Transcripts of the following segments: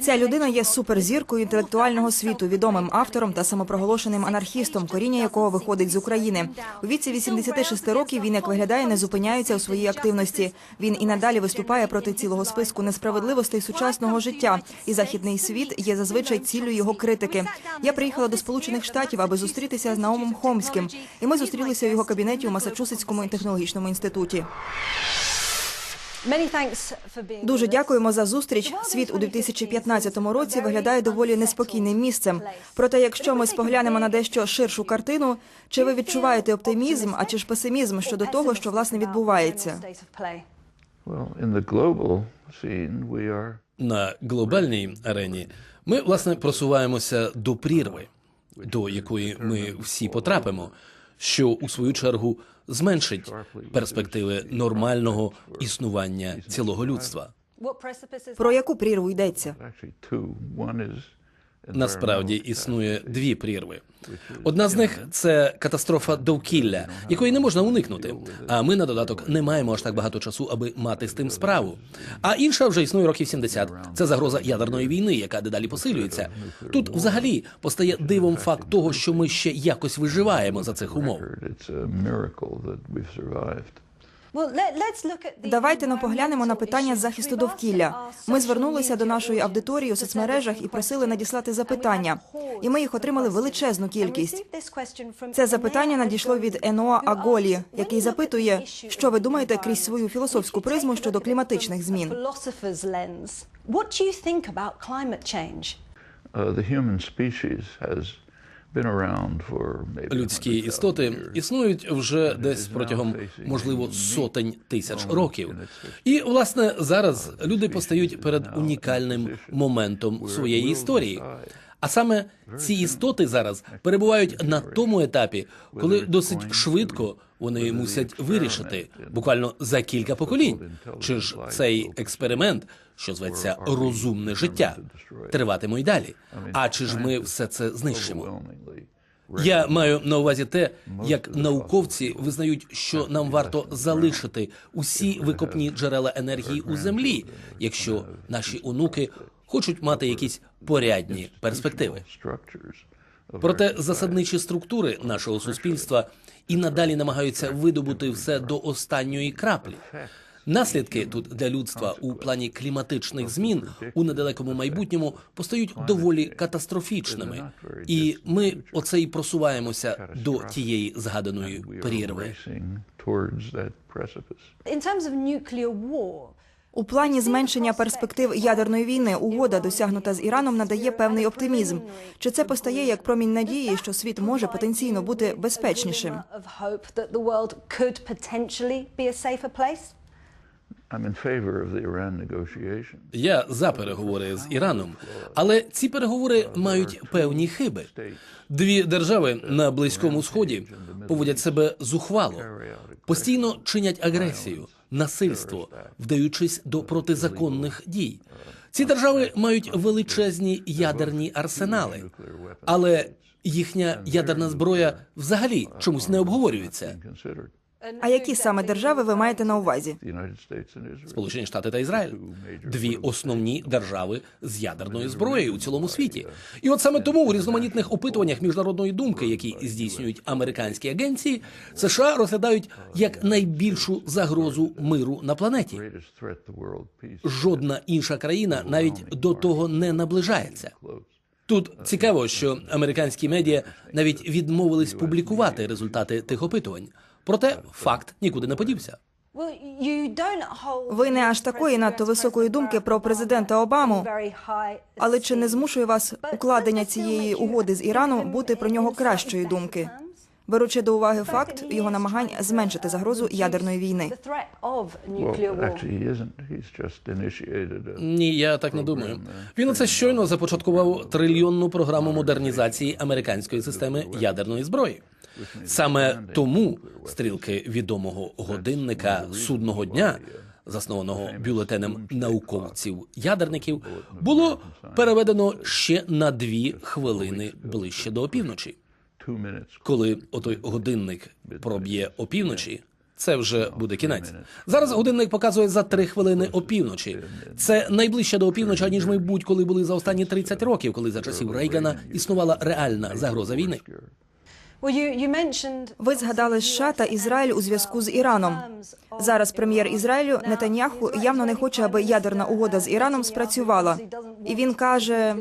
Ця людина є суперзіркою інтелектуального світу, відомим автором та самопроголошеним анархістом, коріння якого виходить з України. У віці 86 років він, як виглядає, не зупиняється у своїй активності. Він і надалі виступає проти цілого списку несправедливостей сучасного життя. І західний світ є зазвичай ціллю його критики. Я приїхала до Сполучених Штатів, аби зустрітися з Наумом Хомським. І ми зустрілися у його кабінеті у Масачусетському технологічному інституті. Дуже дякуємо за зустріч. Світ у 2015 році виглядає доволі неспокійним місцем. Проте, якщо ми споглянемо на дещо ширшу картину, чи ви відчуваєте оптимізм, а чи ж песимізм щодо того, що власне відбувається? Well, in the global scene, we are На глобальній арені ми власне просуваємося до прірви, до якої ми всі потрапимо, що у свою чергу зменшить перспективи нормального існування цілого людства. Про яку прірву йдеться? Насправді існує дві прірви. Одна з них це катастрофа довкілля, якої не можна уникнути. А ми на додаток не маємо аж так багато часу, аби мати з тим справу. А інша вже існує років 70. Це загроза ядерної війни, яка дедалі посилюється. Тут взагалі постає дивом факт того, що ми ще якось виживаємо за цих умов. Давайте ну, поглянемо на питання захисту довкілля. Ми звернулися до нашої аудиторії у соцмережах і просили надіслати запитання. І ми їх отримали величезну кількість. Це запитання надійшло від Еноа Аголі, який запитує, що ви думаєте крізь свою філософську призму щодо кліматичних змін. Uh, the human species has Людські 100,000 істоти існують вже десь протягом, можливо, сотень тисяч років. І власне зараз люди постають перед унікальним моментом своєї історії. А саме ці істоти зараз перебувають на тому етапі, коли досить швидко вони мусять вирішити, буквально за кілька поколінь, чи ж цей експеримент, що зветься розумне життя, триватиме й далі. А чи ж ми все це знищимо? Я маю на увазі те, як науковці визнають, що нам варто залишити усі викопні джерела енергії у землі, якщо наші онуки хочуть мати якісь порядні перспективи. Проте засадничі структури нашого суспільства і надалі намагаються видобути все до останньої краплі. Наслідки тут для людства у плані кліматичних змін у недалекому майбутньому постають доволі катастрофічними, і ми оце і просуваємося до тієї згаданої прірви. У плані зменшення перспектив ядерної війни угода, досягнута з Іраном, надає певний оптимізм. Чи це постає як промінь надії, що світ може потенційно бути безпечнішим? Я за переговори з Іраном, але ці переговори мають певні хиби. Дві держави на близькому сході поводять себе зухвало, постійно чинять агресію, насильство, вдаючись до протизаконних дій. Ці держави мають величезні ядерні арсенали, але їхня ядерна зброя взагалі чомусь не обговорюється. А які саме держави ви маєте на увазі? Сполучені Штати та Ізраїль дві основні держави з ядерною зброєю у цілому світі. І от саме тому у різноманітних опитуваннях міжнародної думки, які здійснюють американські агенції, США розглядають як найбільшу загрозу миру на планеті. Жодна інша країна навіть до того не наближається. Тут цікаво, що американські медіа навіть відмовились публікувати результати тих опитувань. Проте факт нікуди не подівся. Ви не аж такої надто високої думки про президента Обаму. Але чи не змушує вас укладення цієї угоди з Іраном бути про нього кращої думки, беручи до уваги факт його намагань зменшити загрозу ядерної війни? Ні, я так не думаю. Він оце щойно започаткував трильйонну програму модернізації американської системи ядерної зброї. Саме тому стрілки відомого годинника судного дня, заснованого бюлетенем науковців-ядерників, було переведено ще на дві хвилини ближче до опівночі. Коли отой годинник проб'є опівночі, Це вже буде кінець. Зараз годинник показує за три хвилини опівночі. Це найближче до опівночі, ніж ми будь-коли були за останні 30 років, коли за часів Рейгана існувала реальна загроза війни. Ви згадали США та Ізраїль у зв'язку з Іраном. Зараз прем'єр Ізраїлю Нетаньяху явно не хоче, аби ядерна угода з Іраном спрацювала. І він каже.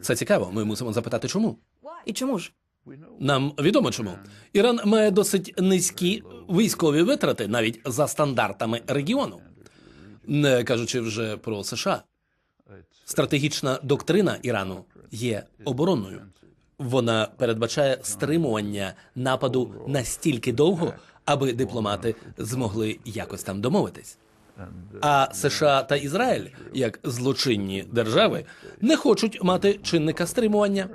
Це цікаво. Ми мусимо запитати, чому. і чому ж? Нам відомо чому. Іран має досить низькі військові витрати навіть за стандартами регіону, не кажучи вже про США. Стратегічна доктрина Ірану є оборонною. Вона передбачає стримування нападу настільки довго, аби дипломати змогли якось там домовитись. А США та Ізраїль, як злочинні держави, не хочуть мати чинника стримування.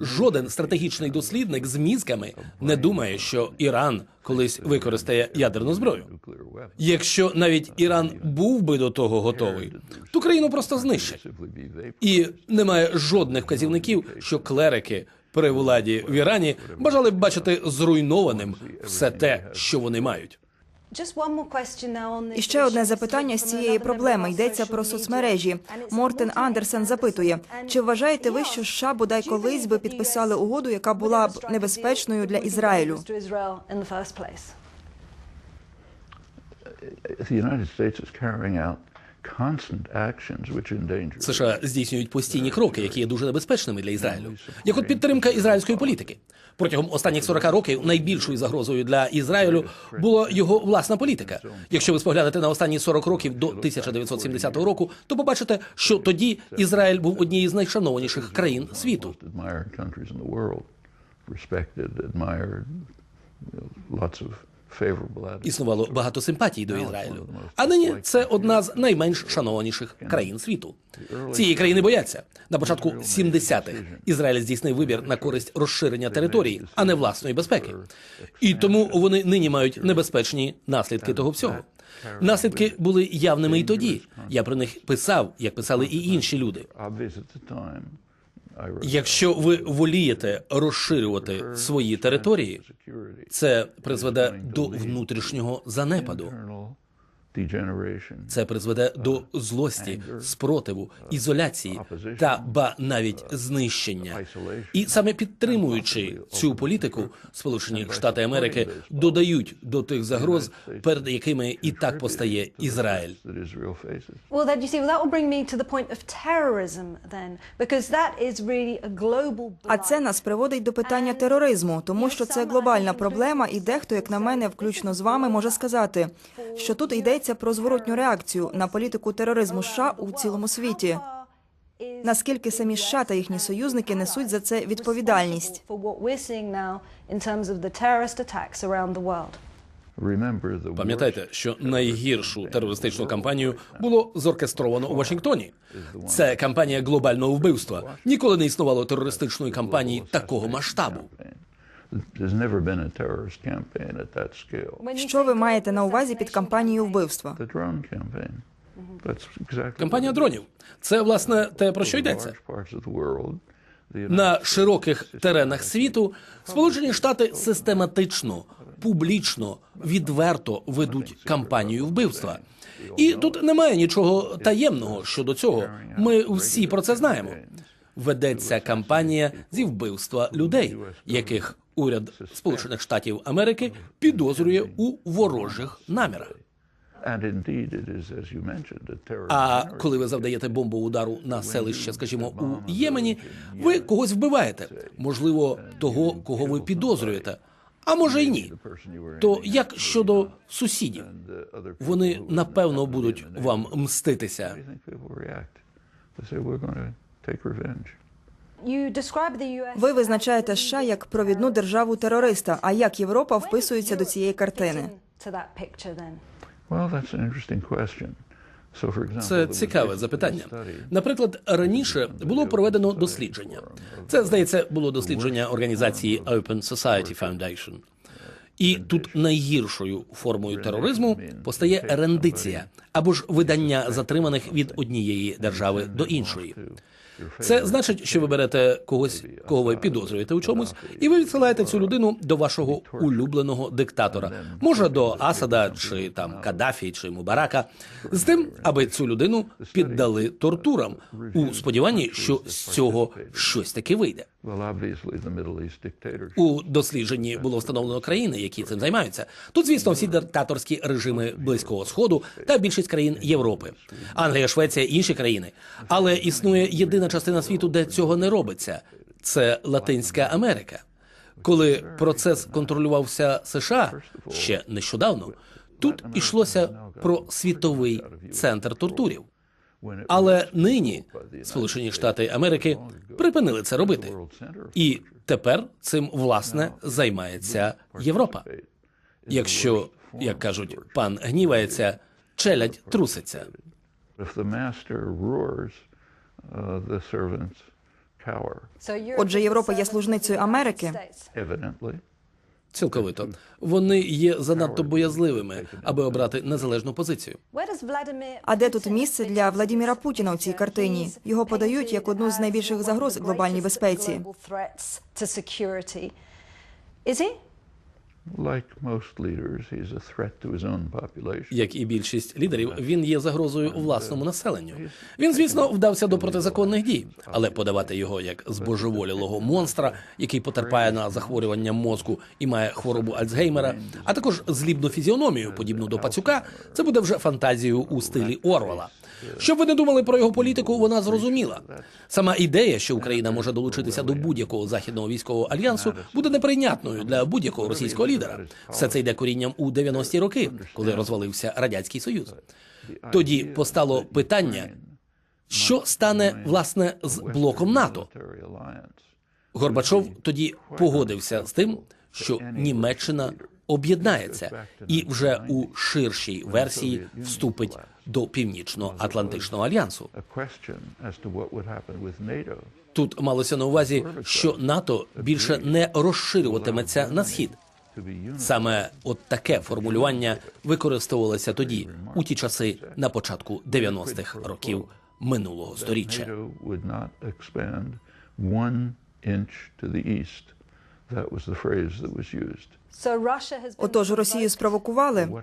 Жоден стратегічний дослідник з мізками не думає, що Іран колись використає ядерну зброю. Якщо навіть Іран був би до того готовий, то країну просто знищать. І немає жодних вказівників, що клерики при владі в Ірані бажали б бачити зруйнованим все те, що вони мають. Just one more question now on this І ще одне запитання з цієї проблеми йдеться про соцмережі. Мортен Андерсен запитує: чи вважаєте ви, що asks, США бодай "Do you колись think би that the підписали US угоду, яка would була ever б небезпечною deal для Ізраїлю? The United States is carrying out США здійснюють постійні кроки, які є дуже небезпечними для Ізраїлю, як от підтримка ізраїльської політики. Протягом останніх 40 років найбільшою загрозою для Ізраїлю була його власна політика. Якщо ви споглянете на останні 40 років до 1970 року, то побачите, що тоді Ізраїль був однією з найшанованіших країн світу. lots of. Існувало багато симпатій до Ізраїлю. А нині це одна з найменш шанованіших країн світу. Цієї країни бояться. На початку 70-х Ізраїль здійснив вибір на користь розширення території, а не власної безпеки. І тому вони нині мають небезпечні наслідки того всього. Наслідки були явними і тоді. Я про них писав, як писали і інші люди. Якщо ви волієте розширювати свої території, це призведе до внутрішнього занепаду. Це призведе до злості, спротиву, ізоляції та ба навіть знищення. І саме підтримуючи цю політику, Сполучені Штати Америки додають до тих загроз, перед якими і так постає Ізраїль. А це нас приводить до питання тероризму, тому що це глобальна проблема, і дехто, як на мене, включно з вами, може сказати, що тут йдеться про зворотню реакцію на політику тероризму США у цілому світі. Наскільки самі США та їхні союзники несуть за це відповідальність? Пам'ятайте, що найгіршу терористичну кампанію було зоркестровано у Вашингтоні. Це кампанія глобального вбивства. Ніколи не існувало терористичної кампанії такого масштабу. Що ви маєте на увазі під кампанією вбивства? Кампанія дронів. Це власне те про що йдеться. large parts of the world, the United На широких теренах світу Сполучені Штати систематично, публічно, відверто ведуть кампанію вбивства. І тут немає нічого таємного щодо цього. Ми всі про це знаємо. Ведеться кампанія зі вбивства людей, яких уряд Сполучених Штатів Америки підозрює у ворожих намірах. А коли ви завдаєте бомбового удару на селище, скажімо, у Ємені, ви когось вбиваєте, можливо, того, кого ви підозрюєте, а може й ні. То як щодо сусідів, вони напевно будуть вам мститися. Ви визначаєте США як провідну державу терориста. А як Європа вписується до цієї картини? to that picture then. Well, that's an interesting question. So, for example, Це цікаве запитання. Наприклад, раніше було проведено дослідження. Це здається було дослідження організації Open Society Foundation. І тут найгіршою формою тероризму постає рендиція або ж видання затриманих від однієї держави до іншої. Це значить, що ви берете когось, кого ви підозрюєте у чомусь, і ви відсилаєте цю людину до вашого улюбленого диктатора, може до Асада чи там Каддафі чи Мубарака, з тим, аби цю людину піддали тортурам у сподіванні, що з цього щось таки вийде. У дослідженні було встановлено країни, які цим займаються. Тут, звісно, всі диктаторські режими близького сходу та більшість країн Європи, Англія, Швеція, інші країни. Але існує єдина частина світу, де цього не робиться. Це Латинська Америка. Коли процес контролювався США ще нещодавно, тут ішлося про світовий центр тортурів. Але нині Сполучені Штати Америки припинили це робити. І тепер цим власне займається Європа. Якщо, як кажуть, пан гнівається, челядь труситься. Отже, Європа є служницею Америки. Цілковито вони є занадто боязливими, аби обрати незалежну позицію. Where does А де тут місце для Владіміра Путіна у цій картині? Його подають як одну з найбільших загроз глобальній безпеці. Як і більшість лідерів, він є загрозою власному населенню. Він, звісно, вдався до протизаконних дій, але подавати його як збожеволілого монстра, який потерпає на захворювання мозку і має хворобу Альцгеймера, а також злібну фізіономію, подібну до пацюка, це буде вже фантазією у стилі Орвела. Щоб ви не думали про його політику, вона зрозуміла. Сама ідея, що Україна може долучитися до будь-якого західного військового альянсу, буде неприйнятною для будь-якого російського лідера. Все це йде корінням у 90-ті роки, коли розвалився радянський союз. Тоді постало питання, що стане власне з блоком НАТО. Горбачов тоді погодився з тим, що Німеччина об'єднається і вже у ширшій версії вступить до Північно-Атлантичного альянсу. Тут малося на увазі, що НАТО більше не розширюватиметься на схід. Саме от таке формулювання використовувалося тоді, у ті часи на початку 90-х років минулого сторіччя. Отож, Росію спровокували.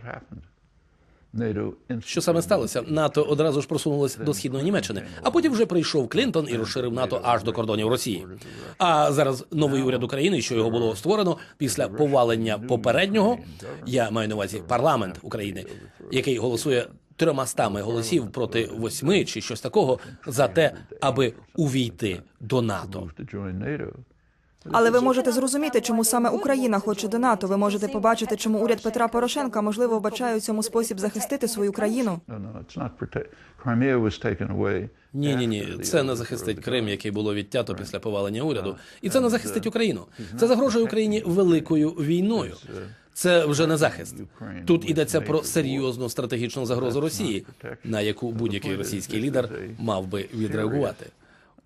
Що саме сталося? НАТО одразу ж просунулось до східної Німеччини, а потім вже прийшов Клінтон і розширив НАТО аж до кордонів Росії. А зараз новий уряд України, що його було створено після повалення попереднього, я маю на увазі парламент України, який голосує трьомастами голосів проти восьми чи щось такого за те, аби увійти до НАТО. Але ви можете зрозуміти, чому саме Україна хоче до НАТО. Ви можете побачити, чому уряд Петра Порошенка можливо вбачає у цьому спосіб захистити свою країну. Ні, ні, ні, це не захистить Крим, який було відтято після повалення уряду, і це не захистить Україну. Це загрожує Україні великою війною. Це вже не захист. Тут йдеться про серйозну стратегічну загрозу Росії, на яку будь-який російський лідер мав би відреагувати.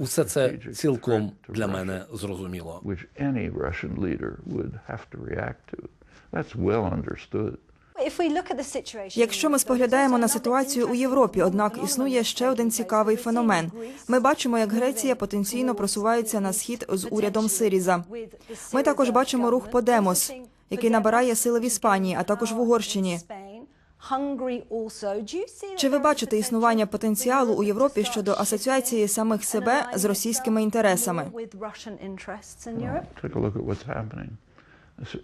Усе це цілком для мене зрозуміло. Якщо ми споглядаємо на ситуацію у Європі, однак існує ще один цікавий феномен. Ми бачимо, як Греція потенційно просувається на схід з урядом Сиріза. Ми також бачимо рух Подемос, який набирає сили в Іспанії, а також в Угорщині. Чи ви бачите існування потенціалу у Європі щодо асоціації самих себе з російськими інтересами?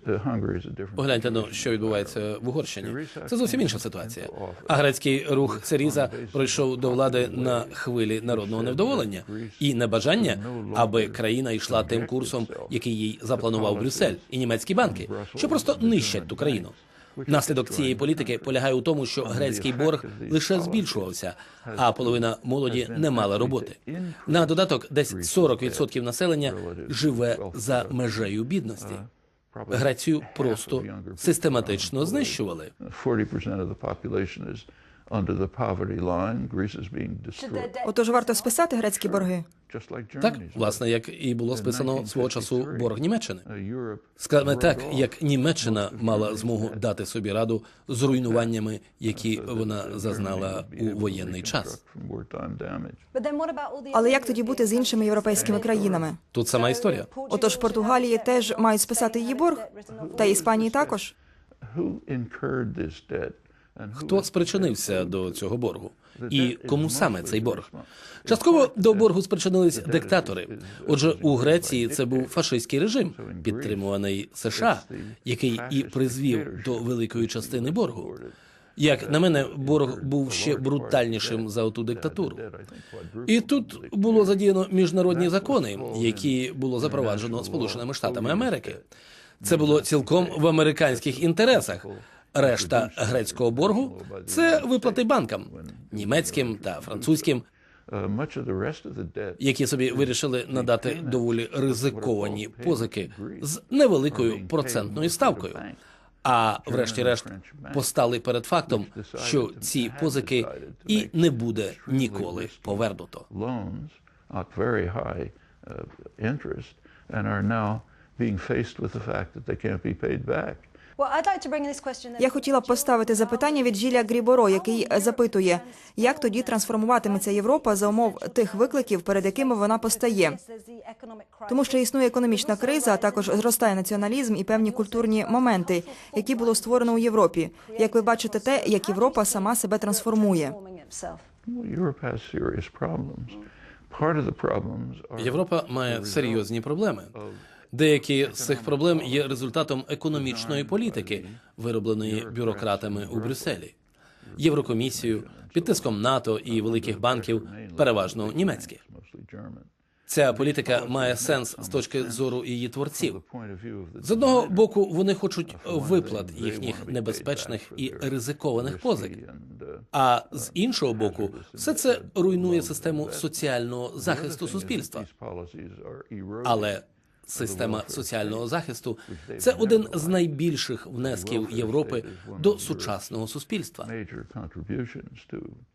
Uh. Погляньте на що відбувається в Угорщині. Це зовсім інша ситуація. А грецький рух Сиріза прийшов до влади на хвилі народного невдоволення і небажання, аби країна йшла тим курсом, який їй запланував Брюссель і німецькі банки, що просто нищать ту країну. Наслідок цієї політики полягає у тому, що грецький борг лише збільшувався, а половина молоді не мала роботи. На додаток, десь 40% населення живе за межею бідності. Грецію просто систематично знищували. 40% of the population is under the poverty line. Greece is being Should their destroyed, debt Отож, варто списати грецькі борги. Так, власне, як і було списано свого часу борг Німеччини. Uh, Скажімо так, як Німеччина мала змогу дати собі раду з руйнуваннями, які вона зазнала у воєнний час. Але як тоді бути з іншими європейськими країнами? Тут сама історія. Отож, Португалії теж мають списати її борг, та Іспанії також. Хто спричинився до цього боргу? І кому саме цей борг? Частково до боргу спричинились диктатори. Отже, у Греції це був фашистський режим, підтримуваний США, який і призвів до великої частини боргу. Як на мене, борг був ще брутальнішим за оту диктатуру. І тут було задіяно міжнародні закони, які було запроваджено Сполученими Штатами Америки. Це було цілком в американських інтересах. Решта грецького боргу це виплати банкам німецьким та французьким, які собі вирішили надати доволі ризиковані позики з невеликою процентною ставкою. А врешті-решт постали перед фактом, що ці позики і не буде ніколи повернуто. uh, and are now being faced with the fact that they can't be paid back. Well, I'd like to bring this question then Я хотіла б поставити запитання від Жіля Гріборо, який запитує, як тоді трансформуватиметься Європа за умов тих викликів, перед якими вона постає. Тому що існує економічна криза, а також зростає націоналізм і певні культурні моменти, які було створено у Європі. Як ви бачите, те, як Європа сама себе трансформує. Transforming itself. Well, Europe has serious problems. Part of the problems are Європа має серйозні проблеми. Деякі з цих проблем є результатом економічної політики, виробленої бюрократами у Брюсселі, Єврокомісією, під тиском НАТО і великих банків, переважно німецьких. Ця політика має сенс з точки зору її творців. З одного боку, вони хочуть виплат їхніх небезпечних і ризикованих позик. А з іншого боку, все це руйнує систему соціального захисту суспільства. Але система соціального захисту це один з найбільших внесків Європи до сучасного суспільства.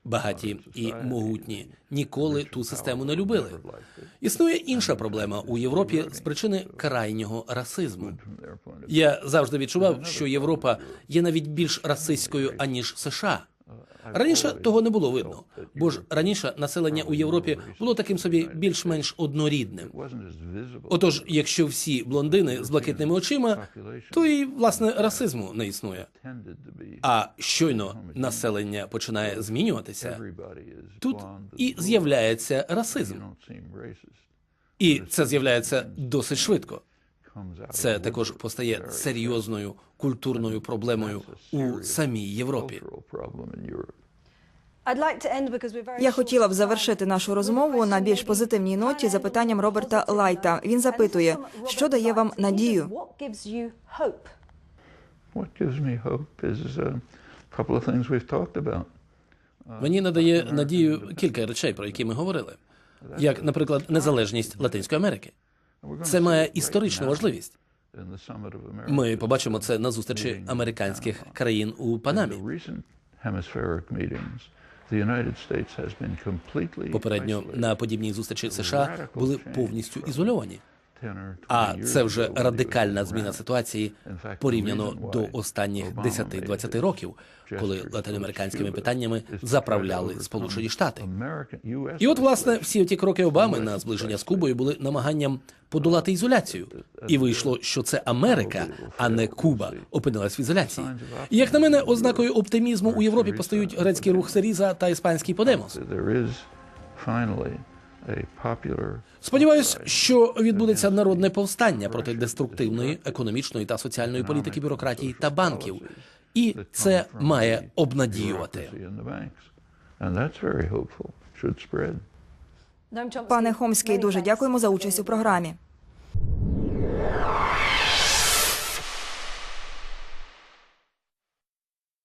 Багаті і могутні ніколи ту систему не любили. Існує інша проблема у Європі з причини крайнього расизму. Я завжди відчував, що Європа є навіть більш расистською аніж США. Раніше того не було видно, бо ж раніше населення у Європі було таким собі більш-менш однорідним. Отож, якщо всі блондини з блакитними очима, то і власне расизму не існує. А щойно населення починає змінюватися, тут і з'являється расизм, і це з'являється досить швидко. Це також постає серйозною культурною проблемою у самій Європі. Я хотіла б завершити нашу розмову на більш позитивній ноті запитанням Роберта Лайта. Він запитує, що дає вам надію? Uh. Мені надає надію кілька речей, про які ми говорили, як, наприклад, незалежність Латинської Америки. Це має історичну важливість. Ми побачимо це на зустрічі американських країн у Панамі. Попередньо на подібній зустрічі США були повністю ізольовані. 10 or 20 А це вже радикальна зміна ситуації порівняно до останніх 10-20 років, коли латиноамериканськими питаннями заправляли Сполучені Штати. І от, власне, всі ті кроки Обами на зближення з Кубою були намаганням подолати ізоляцію. І вийшло, що це Америка, а не Куба, опинилась в ізоляції. І як на мене, ознакою оптимізму у Європі постають грецький рух Сиріза та іспанський Подемос. Сподіваюсь, що відбудеться народне повстання проти деструктивної економічної та соціальної політики бюрократії та банків, і це має обнадіювати. Пане Хомський, дуже дякуємо за участь у програмі.